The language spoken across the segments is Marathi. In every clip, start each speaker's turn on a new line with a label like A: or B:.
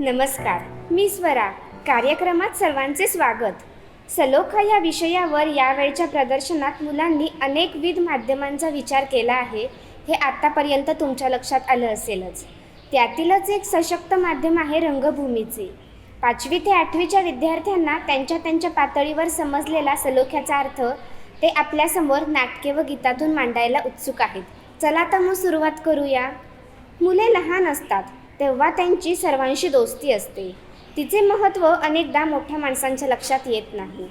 A: नमस्कार मी स्वरा. कार्यक्रमात सर्वांचे स्वागत. सलोखा या विषयावर यावेळच्या प्रदर्शनात मुलांनी अनेकविध माध्यमांचा विचार केला आहे हे आत्तापर्यंत तुमच्या लक्षात आलं असेलच. त्यातीलच एक सशक्त माध्यम आहे रंगभूमीचे. पाचवी ते आठवीच्या विद्यार्थ्यांना त्यांच्या त्यांच्या पातळीवर समजलेला सलोख्याचा अर्थ ते आपल्यासमोर नाटके व गीतातून मांडायला उत्सुक आहेत. चला तर मग सुरुवात करूया. मुले लहान असतात. तेव्हा त्यांची सर्वांशी दोस्ती असते. तिचे महत्त्व अनेकदा मोठ्या माणसांच्या लक्षात येत नाही.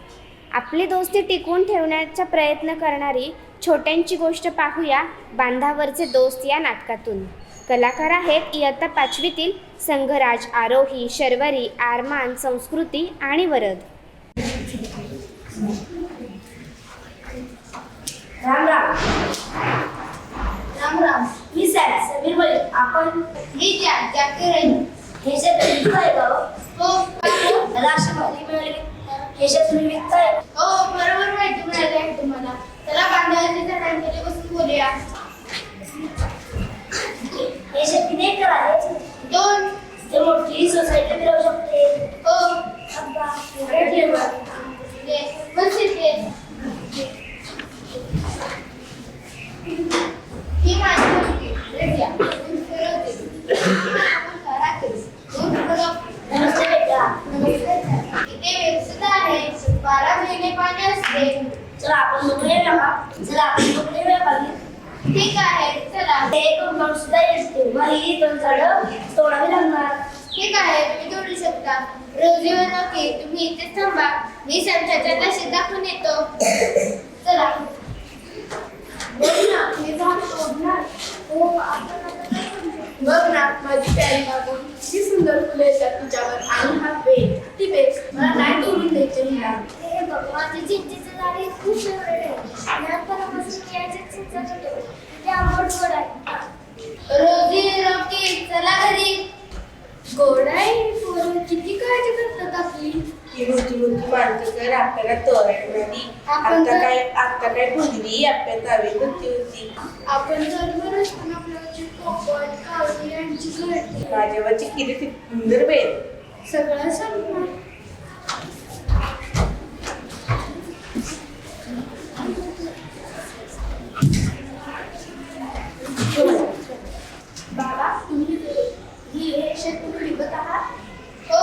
A: आपली दोस्ती टिकवून ठेवण्याचा प्रयत्न करणारी छोट्यांची गोष्ट पाहूया बांधावरचे दोस्त या नाटकातून. कलाकार आहेत इयत्ता पाचवीतील संघराज आरोही शर्वरी आरमान संस्कृती आणि वरद.
B: राम राम.
C: राम राम.
B: मी सॅम समीर बोले आपण
C: मी ज्या जॅकी रही
B: हे शेत विकताय का हो? मला अशी माहिती मिळाली हे शेत तुम्ही विकताय हो,
C: बरोबर माहिती मिळाली आहे तुम्हाला. चला बांधावरच्या झाडांखाली बसून बोलूया.
B: हे शेत किती एकर आहे
C: दोन.
B: ते मोठी सोसायटी मिळवू शकते.
C: हो.
B: अब्बा, एवढे ठेवा.
C: ते? बसते ही माझी इथे व्यवस्थित आहे बारा महिने पाणी असते
B: चला आपण बघूया का चला आपण बघूया का
C: ठीक आहे चला
B: ते कंपाऊंड सुद्धा येते मग ही दोन झाडं तोडावी लागणार
C: ठीक आहे तुम्ही तोडू शकता रोजी व नक्की तुम्ही इथेच थांबा मी संचाच्या ताशी दाखवून येतो चला. बघ ना मी झाड तोडणार हो आता
D: बघ ना माझी प्यारी बाबू किती सुंदर फुले येतात तुझ्यावर आणि हा पेन ती बेस्ट मला नाही तोडून द्यायचे मला
C: हे बघ माझी चिंचेचे झाड हे खूप फेवरेट आहे लहानपणापासून मी याच्यात चिंचा ते आंबट गोड आहे रोजी रॉकी चला घरी. गोड आहे पोरं किती काळजी करतात आपली?
D: ही मोठी मोठी माणसं तर आपल्याला तोरण
C: आपण
D: आता
C: तर-
D: काय आता काय भुलली आपल्या गावी होती होती.
C: आपण दररोज पण आपल्याची पोपट कावळी यांची घडते
D: माझ्यावरची किती सुंदर बेल.
C: सगळं संपणार बाबा तुम्ही ही हे शेत तुम्ही विकत आहात हो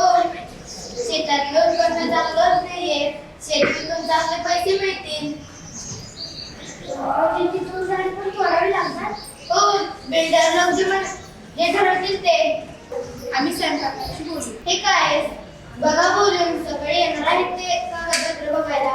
C: शेतातलं उत्पन्न चांगलं नाहीये शेतीतून चांगले पैसे मिळतील. शेतीतून झाडे पण तोडावी लागणार हो बिल्डर लोक जे म्हण- जे ठरवतील ते. आम्ही स्वयंपाकाशी बोलू. हे काय? बघा बोलून सगळे येणार आहेत ते कागदपत्र बघायला.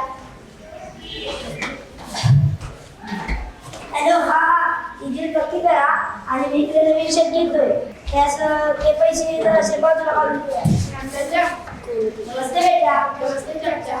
B: हॅलो हा हा. डिझेल पक्की करा. आणि मी इकडे नवीन शेत घेतोय. त्यास ते पैसे जराशे बाजूला काढून ठेवा.
C: नंतरच्या
B: नमस्ते बेटा.
C: नमस्ते चर्चा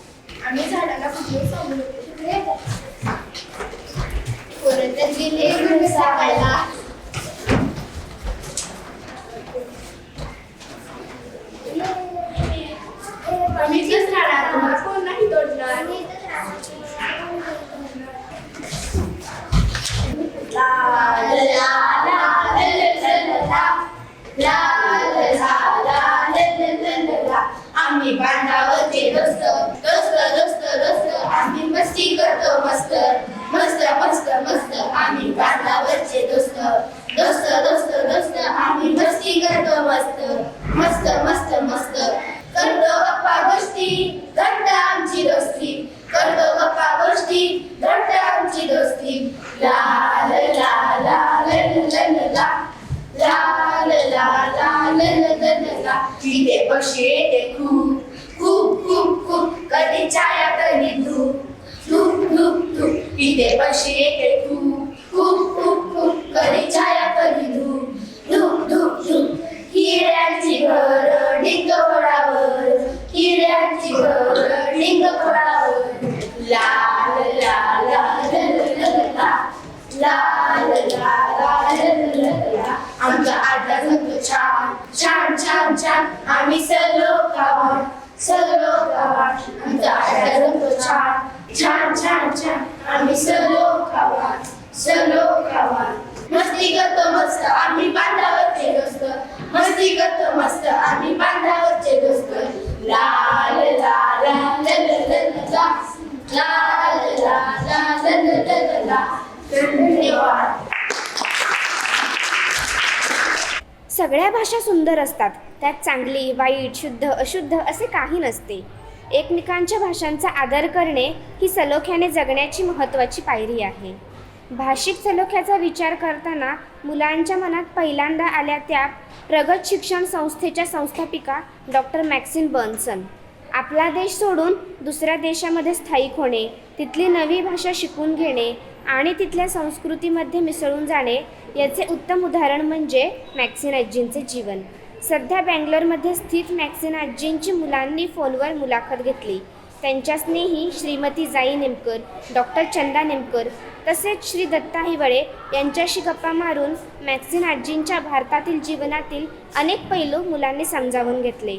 D: आम्ही झाडाला कुठले सांगू
C: गेले तर ललललला तिथे पक्षी येते खूप खूप खूप खूप. कधी छाया कधी धूप. धूप धूप धूप. तिथे पक्षी येते खूप खूप खूप. खूप कधी छाया कधी धूप. धूप धूप धूप. हिऱ्यांची घर
E: डिंगफळावर. हिऱ्यांची घर डिंगफळावर. लाल लाल लाल लाल लाल लाल लाल आमच्या आजाचं आमच्या आम्ही सलो गावात सलो गावात छान छान छान छान. आम्ही सलो गावात सलो गावात मस्ती करतो मस्त आम्ही बांधावरचे दोस्त. मस्ती करतो मस्त आम्ही बांधावरचे दोस्त. लाल लाल लाल लाल लाल. धन्यवाद.
A: सगळ्या भाषा सुंदर असतात. त्यात चांगली वाईट शुद्ध अशुद्ध असे काही नसते. एकमेकांच्या भाषांचा आदर करणे ही सलोख्याने जगण्याची महत्त्वाची पायरी आहे. भाषिक सलोख्याचा विचार करताना मुलांच्या मनात पहिल्यांदा आल्या त्या प्रगत शिक्षण संस्थेच्या संस्थापिका डॉक्टर मॅक्सिन बर्नसन. आपला देश सोडून दुसऱ्या देशामध्ये स्थायिक होणे तिथली नवी भाषा शिकून घेणे आणि तिथल्या संस्कृतीमध्ये मिसळून जाणे याचे उत्तम उदाहरण म्हणजे मॅक्सिन आजींचे जीवन. सध्या बँगलोरमध्ये स्थित मॅक्सिन आजींची मुलांनी फोनवर मुलाखत घेतली. त्यांच्या स्नेही श्रीमती जाई नेमकर डॉक्टर चंदा नेमकर तसेच श्री दत्ता हिवळे यांच्याशी गप्पा मारून मॅक्सिन आजींच्या भारतातील जीवनातील अनेक पैलू मुलांनी समजावून घेतले.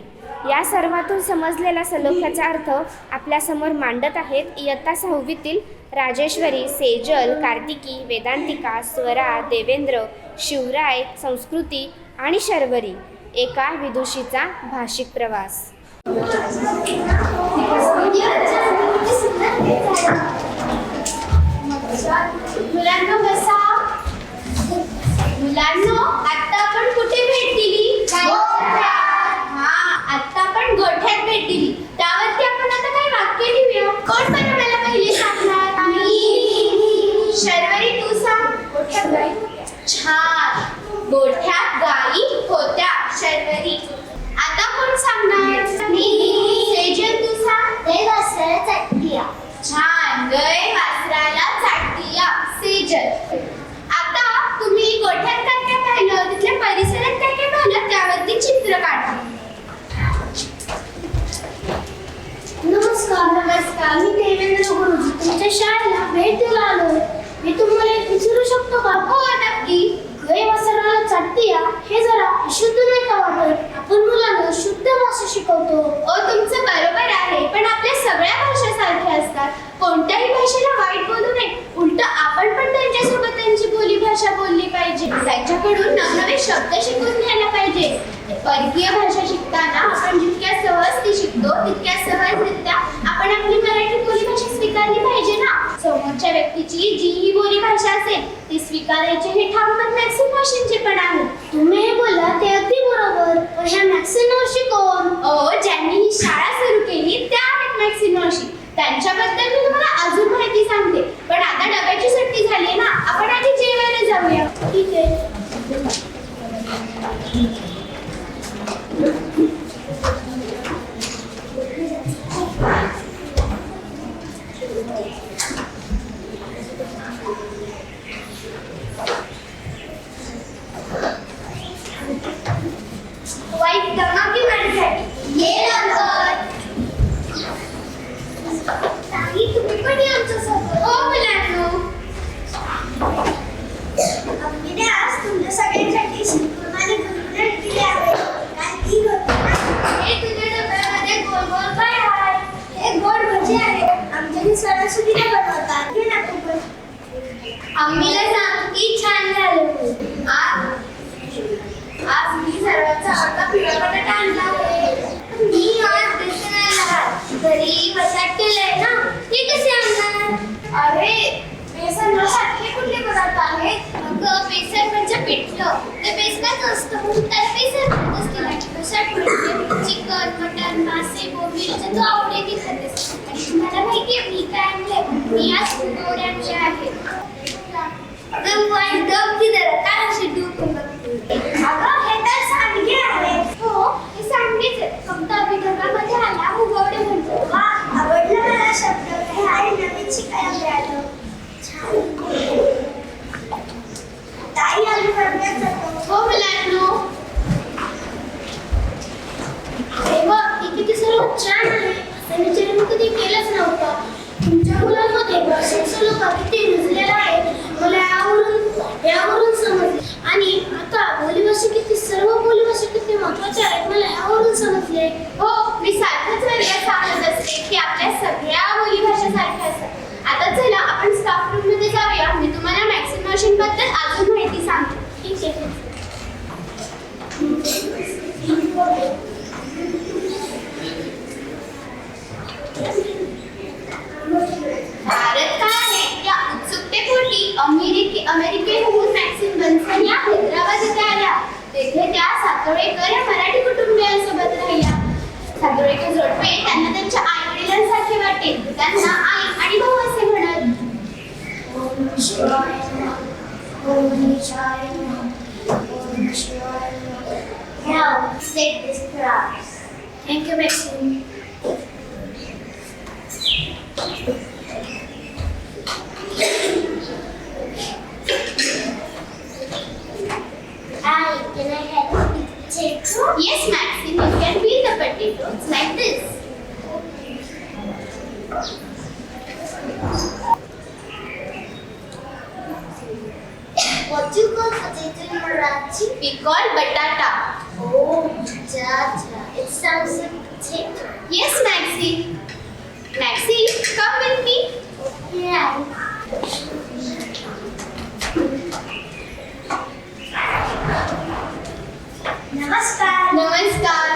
A: या सर्वातून समजलेला सलोख्याचा अर्थ आपल्यासमोर मांडत आहेत इयत्ता सहावीतील राजेश्वरी सेजल कार्तिकी वेदांतिका स्वरा देवेंद्र शिवराय संस्कृती आणि शर्वरी. एका विदुषीचा भाषिक प्रवास.
E: मुलांना बसा. मुलांनो आता आपण कुठे भेट दिली हा आता आपण गोठ्यात भेट दिली त्यावरती आपण आता काही वाक्य लिहूया? कोण बरं मला पहिले सांगणार? मी. शर्वरी तू सांग. गोठ्यात गाई. छान. गोठ्यात गाई होत्या. शर्वरी आता कोण सांगणार? मी सेजल तू सांग
F: ते वासराला चटकिया
E: छान गय वासराला चाटतीया सेजल. आता तुम्ही गोठ्यात काय काय पाहिलं? तिथल्या परिसरात काय काय पाहिलं? त्यावरती चित्र काढा.
F: नमस्कार
E: नमस्कार.
F: मी देवेंद्र गुरुजी. तुमच्या शाळेला भेट द्यायला आलो मी तुम्हाला एक विचारू शकतो का?
E: हो नक्की.
F: गैरवासनाला वासराला चाटतिया हे जरा अशुद्ध नाही का वाटत? आपण मुलांना शुद्ध भाषा शिकवतो.
E: ओ तुमचं बरोबर आहे पण आपल्या सगळ्या भाषा सारख्या असतात. कोणत्याही भाषेला वाईट बोलू नये. उलट आपण पण त्यांच्यासोबत त्यांची बोली भाषा बोलली पाहिजे. त्यांच्याकडून नवनवे शब्द शिकून घ्यायला पाहिजे. परकीय भाषा शिकताना आपण जितक्या सहज ती शिकतो तितक्या सहजरित्या आपण आपली मराठी बोलीभाषा स्वीकारली पाहिजे ना. समोरच्या व्यक्तीची जी ही बोली भाषा असेल ती स्वीकारायची हे ठाम मॅक्सिम भाषांचे पण आहे.
F: तुम्ही हे बोला ते अगदी बरोबर. पण ह्या मॅक्सिन कोण?
E: ओ ज्यांनी ही शाळा सुरू केली त्या आहेत मॅक्सिन मावशी त्यांच्याबद्दल मी तुम्हाला अजून माहिती सांगते. पण आता डब्याची सुट्टी झाली ना आपण आधी जेवायला जाऊया.
F: ठीक आहे. आमच्या सणासुदीला बनवतात हे ना तू पण
E: आम्हीला सांग की छान झालं आज आज मी सर्वांचा आवडता पिवळा बटाटा मी आज बेसन घरी बसाट केलंय ना ते कसे आणणार अरे बेसन रसात हे। कुठले पदार्थ आहेत अगं बेसन म्हणजे पिठलं ते बेसनाच असतं म्हणून बेसन म्हणत असतील आणि म्हणजे चिकन मटन मासे बोंबील जे तू आवडीने खातेस मी आज कुरडे आहे अगं वाईट जरा काय अशी डुकून बघते? अगं हे तर सांडगे आहे हो हे सांडगेच आहेत. फक्त अभिधर्मामध्ये आला उगवडे म्हणतो.
F: वा आवडलं मला शब्द. हे आहे नवीन शिकायला मिळालं. छान. ताई आम्ही जातो
E: हो मुलांनो.
F: हे बघ हे किती सर्व छान आहे. असं विचार मी कधी केलंच नव्हतं. वर्षाचे लोक आहे. मला यावरून यावरून समजले. आणि आता बोलीभाषा किती सर्व बोलीभाषा किती महत्त्वाच्या आहेत मला यावरून
E: समजले हो मी सारखंच वेळेला सांगत
F: असते की
E: आपल्या सगळ्या बोलीभाषा सारख्या आता चला आपण स्टाफ रूममध्ये जाऊया. मी तुम्हाला मॅक्सिमबद्दल अजून माहिती सांगते. ठीक आहे. सातोळेकर या मराठी कुटुंबियांसोबत राहिल्या. सातोळेकर जोडपे त्यांना त्यांच्या आई वडिलांसारखे वाटे त्यांना आई आणि भाऊ असे म्हणत.
F: ओम you, नमः ओम शिवाय
E: Yes, Maxine, you can peel the potatoes like this.
F: What do you call potato in Marathi?
E: We call batata.
F: Oh, potato. It sounds like potato.
E: Yes, Maxine. Maxine, come with me.
F: Yeah. नमस्कार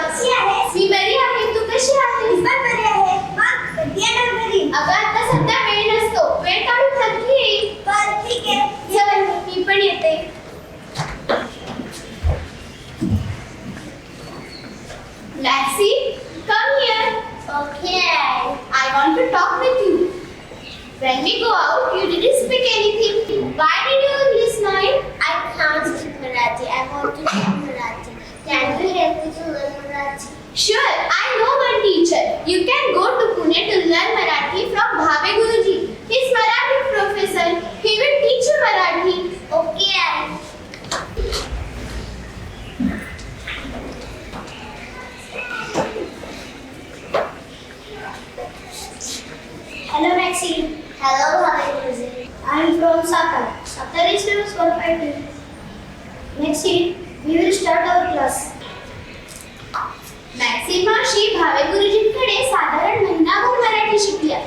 E: भावे गुरुजींकडे साधारण महिनाभर मराठी शिकल्या.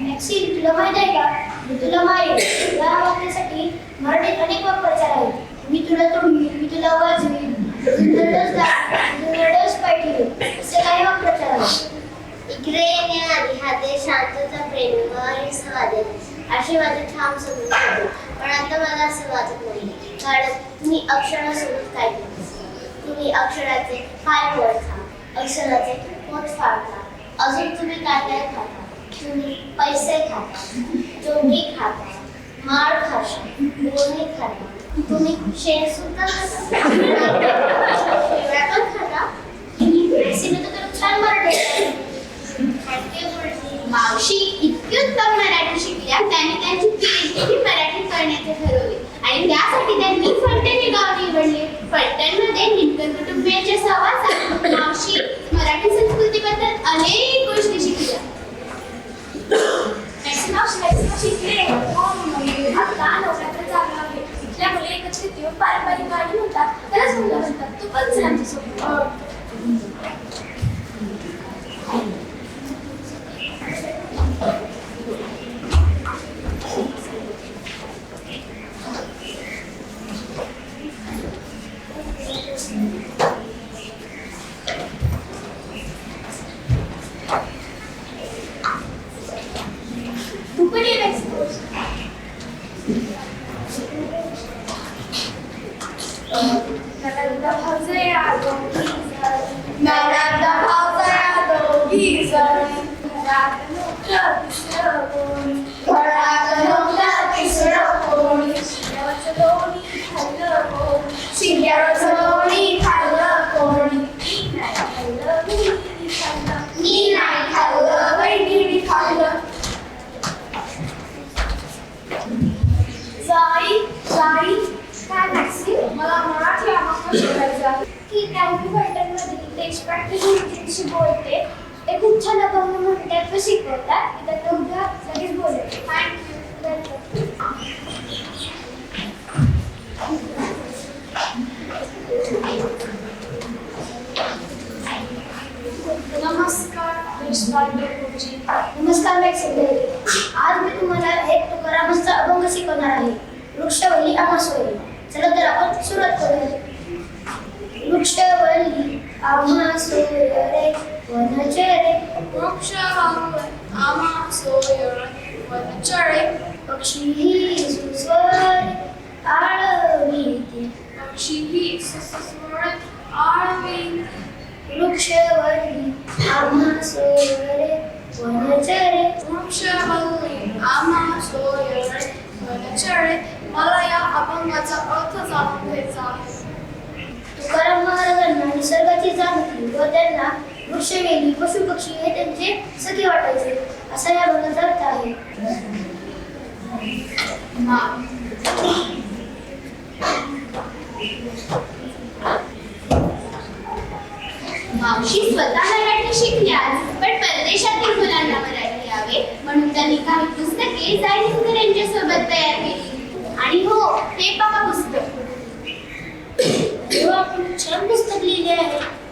F: मॅक्सिन तुला माहीत आहे का मी तुला मारेन या वाक्यासाठी मराठीत अनेक वापरचार आहेत मी तुला तोडली मी तुला वाजवीन असे काही आहेत. इकडे येण्याआधी हा देश शांतता प्रेम आणि स्वाधीन अशी माझी ठाम समजून पण आता मला असं वाटत नाही कारण मी अक्षरासोबत काय केलं तुम्ही अक्षराचे पाय ओळखा अक्षराचे पोट फाडता अजून तुम्ही काय काय खाता तुम्ही पैसे खाता चोंगी खाता माळ खाता गोणी खाता तुम्ही शेण सुद्धा खाता शेवया पण खाता रेसिपी तर तुला छान मराठी थँक्यू गुरुजी
E: मावशी इतकी उत्तम मराठी शिकल्या त्यांनी त्यांची पीएचडी मराठीत करण्याचे ठरवले आणि त्यासाठी त्यांनी फलटण हे गाव निवडले. फलटणमध्ये निमकर कुटुंबियांच्या सहवासात मावशी मराठी संस्कृतीबद्दल अनेक गोष्टी शिकल्या.
G: आता हो, पारंपरिक गाणी म्हणतात त्यालाच मुलं म्हणतात. तू पण चल आमच्यासोबत तू पण ये मेक्सिको ननंदा भावजया दोघी जण.
E: ननंदा भावजया दोघी जण.
G: घरात नव्हतं तिसरं कोणी.
E: घरात नव्हतं तिसरं कोणी.
G: शिऱ्यावरचं लोणी खाल्लं कोणी.
E: शिंग्यावरचं लोणी खाल्लं कोणी
G: मी नाही खाल्लं, मी खाल्लं.
E: मी नाही खाल्लं बहिणीने खाल्लं
G: जाई जाई काय मॅक्सी मला मराठी आम्हाला शिकायचं आहे ठीक आहे मी फलटणमधील देशपांडे गुरुजींशी बोलते. ते खूप छान अभंग म्हणतात व शिकवतात. मी त्यांना उद्या लगेच बोलते थँक्यू नमस्कार देशपांडे गुरुजी
F: नमस्कार मॅक्सिम आज मी तुम्हाला एक तुकाराम आम्हा सोयी चला तर आपण सुरुवात करूया वृक्षवल्ली आम्हा सोय रे वनचरे
H: वृक्षावर आम्हा सोयर वनचळे
F: पक्षी सुस्वर आळवीते
H: पक्षी सुस्वर आळवी
F: वृक्षवल्ली आम्हा सोय रे वनचरे
H: वृक्षवल्ली आम्हा सोयर वनचळे मला या अभंगाचा अर्थ जाणून घ्यायचा आहे
F: तुकाराम महाराजांना निसर्गाची जाणीव व त्यांना वृक्षवेली पशु पक्षी हे त्यांचे सखी वाटायचे. असा या भागाचा अर्थ आहे.
H: मावशी स्वतः मराठी शिकल्यास पण परदेशातील मुलांना मराठी यावे. म्हणून त्यांनी काही पुस्तके जायसिंगर यांच्यासोबत तयार केली. आणि हो हे पहा पुस्तक.
F: आपण छान पुस्तक लिहिले आहे.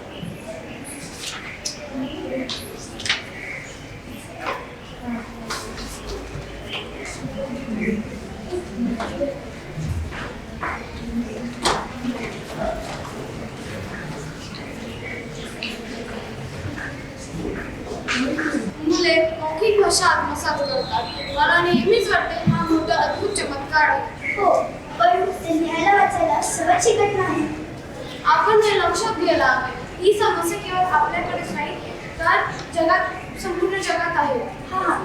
H: मुले मौखिक भाषा आत्मसात करतात. मला नेहमीच वाटते हा मोठा अद्भुत चमत्कार आहे.
F: हो पण ते लिहायला वाचायला सहज शिकत नाही
H: आपण हे लक्षात घ्यायला हवे ही समस्या केवळ आपल्याकडेच नाही तर जगात संपूर्ण जगात आहे.
F: हा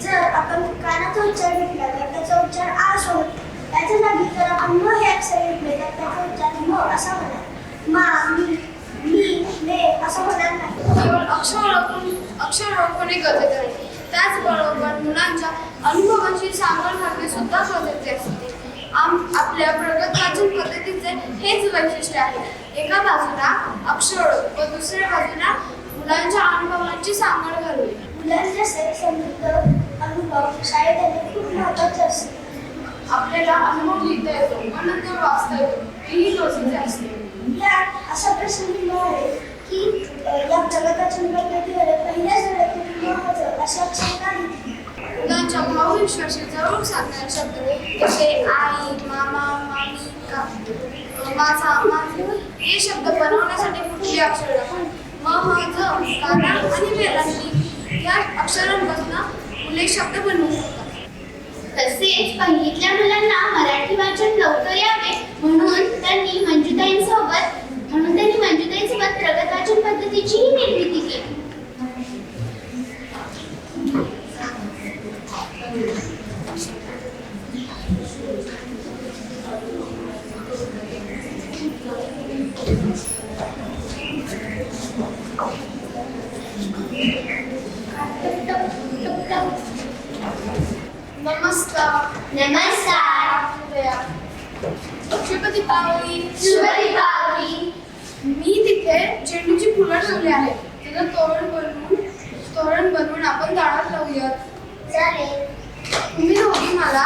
F: जर आपण कानाचा उच्चार घेतला तर त्याचा उच्चार आ असा होतो त्याच्या जागी जर आपण म हे अक्षर घेतले तर त्याचा उच्चार म असा होणार. मा मी मी मे असं होणार नाही.
H: केवळ अक्षर ओळखून अक्षर ओळखणे गरजेचे आहे. त्याचबरोबर मुलांच्या अनुभवांची सांगड घालणे सुद्धा गरजेचे असते. आम आपल्या प्रगत पद्धतीचे हेच वैशिष्ट्य आहे. एका बाजूला अक्षर व दुसऱ्या बाजूला मुलांच्या अनुभवांची सांगड घालणे
F: मुलांच्या समृद्ध अनुभव शाळेत येणे खूप महत्त्वाचे असते.
H: आपल्याला अनुभव लिहिता येतो पण नंतर वाचता येतो हेही गरजेचे असते.
F: असा प्रसंग आहे की या प्रगताच्या पद्धतीवर पहिल्याच वेळेत महत्वाचं असे अक्षर नाही
H: मुलांच्या भावविश्वाशी जवळ सांगणारे शब्द जसे आई मामा मामी का? माझा माझे हे शब्द बनवण्यासाठी कुठली अक्षर? लागतात म माझं काना आणि वेलांटी या अक्षरांपासून मुले शब्द बनवू शकतात. तसेच पहिलीतल्या मुलांना मराठी वाचन लवकर यावे म्हणून त्यांनी मंजुताईंसोबत म्हणून त्यांनी मंजुताईंसोबत प्रगत वाचन पद्धतीचीही निर्मिती केली. नमस्कार.
F: नमस्कार.
H: शुभ दीपावली
F: शुभ दीपावली
H: तिथे झेंडूची फुलं ठेवली आहेत. त्याचं तोरण बनवून तोरण बनवून आपण दारात लावूयात.
F: चालेल.
H: तुम्ही दोघी मला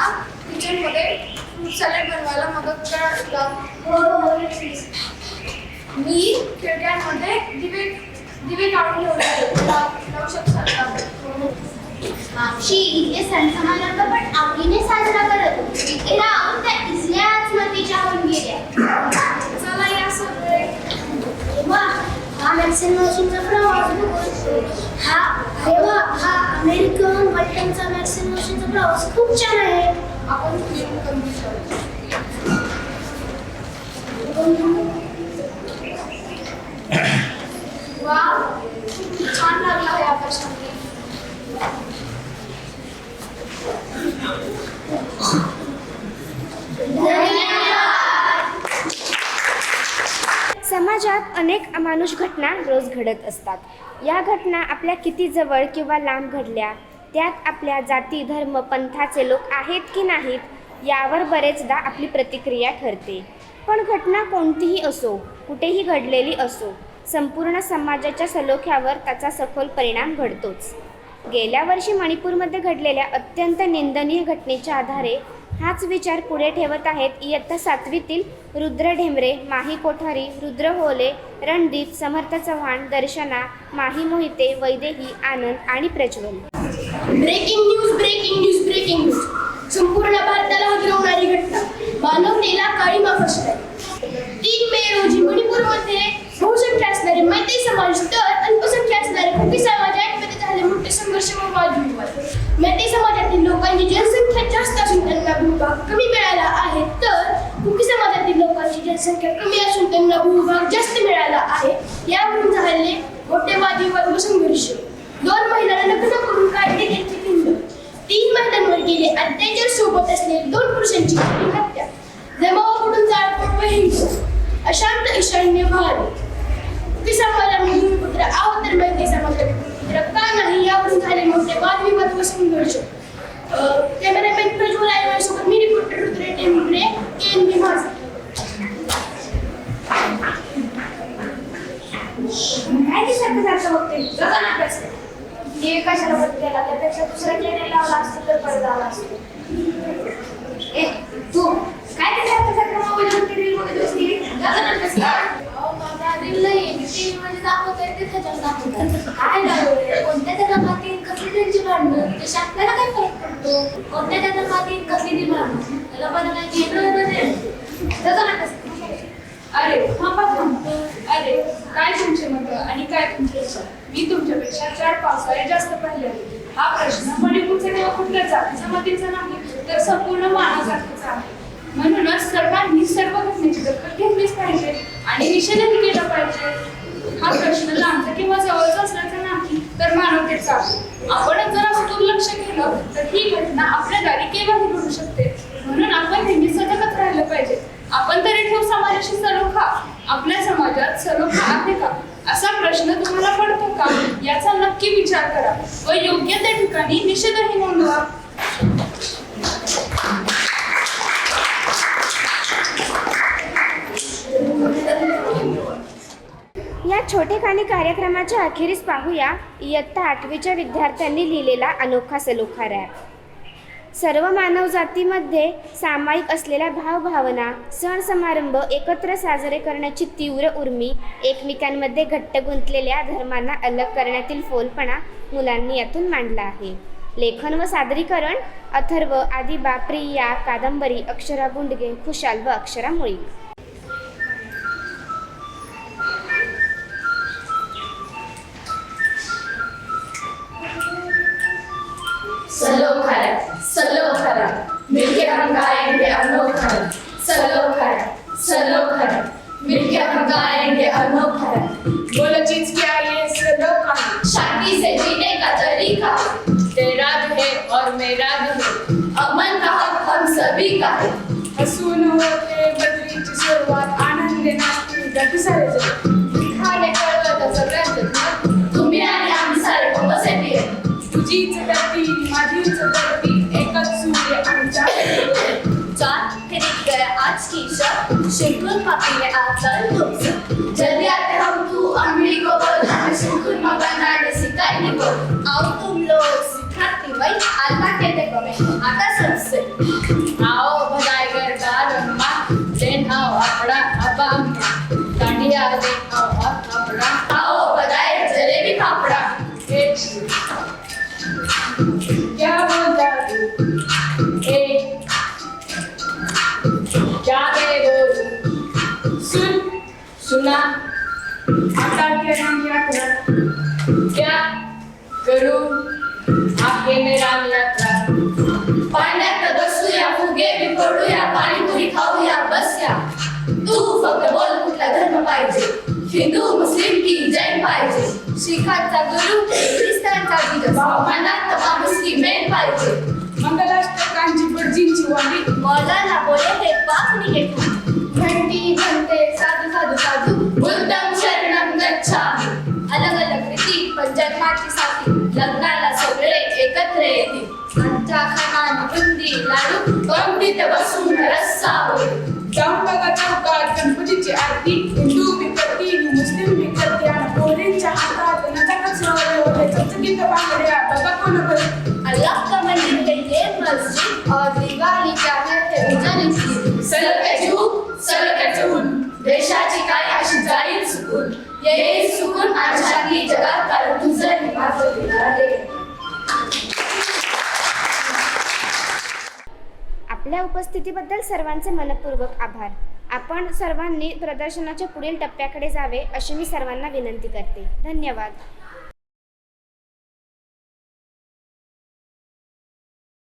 H: किचनमध्ये फ्रूट सॅलड बनवायला मदत कराल का
F: हो हो नक्कीच.
H: मी खिडक्यांमध्ये दिवे दिवे काढून ठेवले लाव- शकतात
E: मावशी इथे सण समारंभ पण आवडीने साजरा करत. इथे राहून त्या होऊन गेल्या
H: चला या सगळे
F: वा हा मॅक्सिन मशीनचा प्रवास बघून हा अरे हा अमेरिकन वल्टनचा वॅक्सिन मशीनचा प्रवास खूप छान आहे.
H: आपण कमी करू वा छान लागला आहे आकाशामध्ये
A: समाजात अनेक अमानुष घटना रोज घडत असतात. या घटना आपल्या किती जवळ किंवा लांब घडल्या त्यात आपल्या जाती धर्म पंथाचे लोक आहेत की नाहीत यावर बरेचदा आपली प्रतिक्रिया ठरते. पण घटना कोणतीही असो कुठेही घडलेली असो संपूर्ण समाजाच्या सलोख्यावर त्याचा सखोल परिणाम घडतोच. गेल्या वर्षी मणिपूरमध्ये घडलेल्या अत्यंत निंदनीय घटनेच्या आधारे हाच विचार पुढे ठेवत आहेत इयत्ता सातवीतील रुद्र ढेमरे माही कोठारी रुद्र होले रणदीप समर्थ चव्हाण दर्शना माही मोहिते वैदेही आनंद आणि Prajwal.
F: Breaking news breaking news breaking news. संपूर्ण भारताला हदरवणारी घटना.
C: मानवतेला काळीमा फसलाय. तीन मे रोजी मणिपूरमध्ये बहुसंख्य असणारे मैत्री समाज तर अल्पसंख्य असणारे कुकी समाज यांमध्ये झाले मोठे संघर्ष व वादविवाद मैत्री समाजातील लोकांची जनसंख्या जास्त असून त्यांना भूभाग कमी मिळाला आहे. तर कुकी समाजातील लोकांची जनसंख्या कमी असून त्यांना भूभाग जास्त मिळाला आहे. यावरून झालेले मोठे वादविवाद व संघर्ष. दोन महिलांना लग्न करून काढले त्यांची पिंड. तीन महिलांवर गेले अत्याचार सोबत असलेले दोन पुरुषांची केली हत्या. जमावाकडून जाळपोळ व हिंसा अशांत ईशान्य भारत कुकी समाजामध्ये पुत्र आहोत तर मैत्री नाही यावरून झाले मोठे वादविवाद व संघर्ष कॅमेरामॅन प्रज्वल आयवासोबत मी reporter Rudra Tembare K N B Majha.
G: काय सारखं बघते ना अभ्यास. हे कशाला बंद केला? त्यापेक्षा दुसरा चॅनल लावला असतं तर परत आला असतं. ए तू काय ते सारखं सारखं मोबाईल वरती रील बघत बसली? जगा ना अभ्यास कर. म्हणजे काय लावलंय? कोणत्या त्याला मातीत कसली त्यांची भांडणं? त्याच्याशी आपल्याला काय फरक पडतो? कोणत्या त्याला मातीत कसली ती भांडणं? त्याला बरं काय घेणं नाही जगा ना अभ्यास कर.
I: अरे थांबा थांबा. अरे काय तुमचे मत आणि काय तुमचे विचार? मी तुमच्यापेक्षा चार पावसाळे जास्त पाहिले आहेत. हा प्रश्न मणिपूरचा किंवा कुठल्या जाती जमातीचा नाही तर संपूर्ण मानवजातीचा आहे. म्हणूनच सर्वांनी सर्व घटनेची दखल घेतलीच पाहिजे. आणि निषेधही केला पाहिजे. हा प्रश्न लांबचा किंवा जवळचा तर नाही तर मानवतेचा. आपण जर असं दुर्लक्ष केलं तर ही घटना आपल्या दारी केव्हाही घडू शकते? म्हणून आपण नेहमी सतर्कच राहिलं पाहिजे. आपण तरी ठेव समाजाशी सलोखा. आपल्या समाजात सलोखा आहे का? असा प्रश्न तुम्हाला पडतो का? याचा नक्की विचार करा. व योग्य त्या ठिकाणी निषेधही नोंदवा.
A: छोटेखानी कार्यक्रमाच्या अखेरीस पाहूया. इयत्ता आठवीच्या विद्यार्थ्यांनी लिहिलेला अनोखा सलोखा रॅप. सर्व मानवजातीमध्ये सामायिक असलेल्या भावभावना सण समारंभ एकत्र साजरे करण्याची तीव्र उर्मी एकमेकांमध्ये घट्ट गुंतलेल्या धर्मांना अलग करण्यातील फोलपणा मुलांनी यातून मांडला आहे. लेखन व सादरीकरण अथर्व आदिबा प्रिया कादंबरी अक्षरा गुंडगे खुशाल व अक्षरा मुळी
C: सलो खरा मिलके हम गाएँगे अनोखा सलो खरा सलो खरा मिलके हम गाएँगे अनोखा
I: बोलो चीज़ क्या ये
C: शांति से जीने का तरीका।
I: तेरा भी है और मेरा भी है।
C: अमन का हक हम सभी का। है
I: हसून होते सुरुवात आनंद गती सारे। जग
C: शब शिकुन पापी आज कल तुम जल्दी आते हम तू अम्मी को बोल हमें शिकुन बनाने सिखाएंगे बोल आओ तुम लोग सिखाती वही अल्लाह कहते को मैं आता सबसे
I: आओ बधाई गरबा रम्मा देखाओ अपना अबा कांडिया देखाओ अपना
C: आओ बधाई शिखांचा गुरु ख्रिस्तांचा जीजस मनात माणुसकी मेन पाहिजे
I: मंगलाष्टकांची पडजींची वाणी
C: मौलाना बोले हे पाप निघे घंटी घंटे साधू साधू साधू बुद्धम शरणम गच्छामि अलग अलग रीती पण जन्माची साथी लग्नाला सगळे एकत्र येतील आमच्या खाना बुंदी लाडू पंक्तीत बसून रस्सावर
I: चौकाला चौकात गणपतीची आरती हिंदू
C: अल्लाह का मंदिर ये मस्जिद और दिवाळी क्या है ते उजाली सलके झूक सलके झून देशाची काय अशी जाईल सुकून? येईल सुकून आणि शांती जगात कारण तुझं निभावलं
A: आपण आपल्या उपस्थितीबद्दल सर्वांचे मनपूर्वक आभार. आपण सर्वांनी प्रदर्शनाच्या पुढील टप्प्याकडे जावे अशी मी सर्वांना विनंती करते. धन्यवाद.